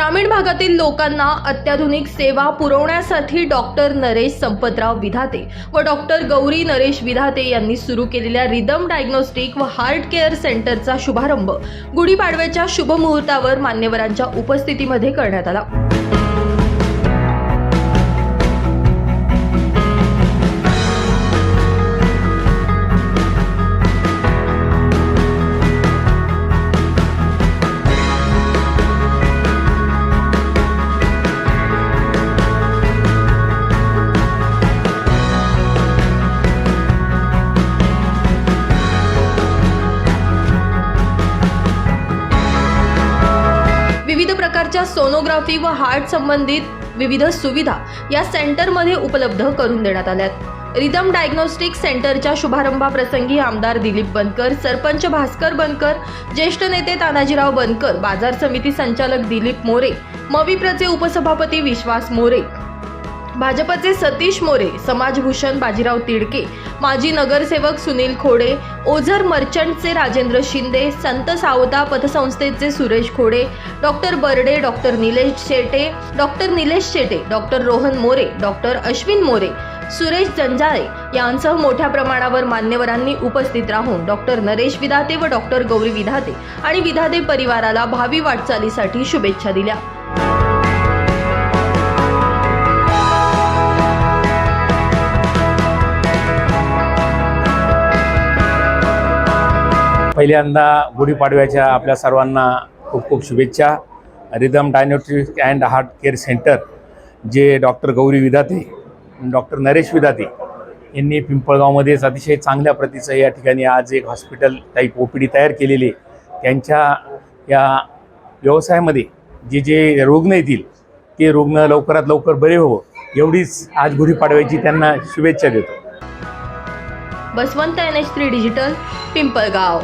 ग्रामीण भागातील लोकांना अत्याधुनिक सेवा पुरवण्यासाठी डॉक्टर नरेश संपतराव विधाते व डॉक्टर गौरी नरेश विधाते यांनी सुरू केलेल्या रिदम डायग्नोस्टिक व हार्ट केअर सेंटरचा शुभारंभ गुढीपाडव्याच्या शुभमुहूर्तावर मान्यवरांच्या उपस्थितीमध्ये करण्यात आला. प्रकारच्या सोनोग्राफी व हार्ट संबंधित विविध सुविधा या सेंटरमध्ये उपलब्ध करून देण्यात आल्यात. रिदम डायग्नोस्टिक सेंटरच्या शुभारंभाप्रसंगी आमदार दिलीप बनकर सरपंच भास्कर बनकर ज्येष्ठ नेते तानाजीराव बनकर बाजार समिती संचालक दिलीप मोरे मविप्रचे उपसभापती विश्वास मोरे भाजपचे सतीश मोरे समाजभूषण बाजीराव तिडके माजी नगरसेवक Sunil Khode Ozar मर्चंटचे Rajendra Shinde Sant Savata पतसंस्थेचे Suresh Khode doctor Barde doctor Nilesh Shete doctor Nilesh Shete doctor Rohan More doctor Ashwin More Suresh Janjale यांसह मोठ्या प्रमाणावर मान्यवरांनी उपस्थित राहून डॉक्टर नरेश विधाते व डॉक्टर गौरी विधाते आणि विधाते परिवाराला भावी वाटचालीसाठी शुभेच्छा दिल्या. पहिल्यांदा गुढीपाडव्याच्या आपल्या सर्वांना खूप खूप शुभेच्छा. Rhythm diagnostic and heart care centre जे डॉक्टर गौरी विधाते डॉक्टर नरेश विधाते यांनी पिंपळगावमध्येच अतिशय चांगल्या प्रतीचं या ठिकाणी आज एक hospital type O P D तयार केलेली त्यांच्या या व्यवसायामध्ये जे जे रुग्ण येतील ते रुग्ण लवकरात लवकर बरे हो एवढीच आज गुढीपाडव्याची त्यांना शुभेच्छा देतो. Baswant N H three digital Pimpalgaon.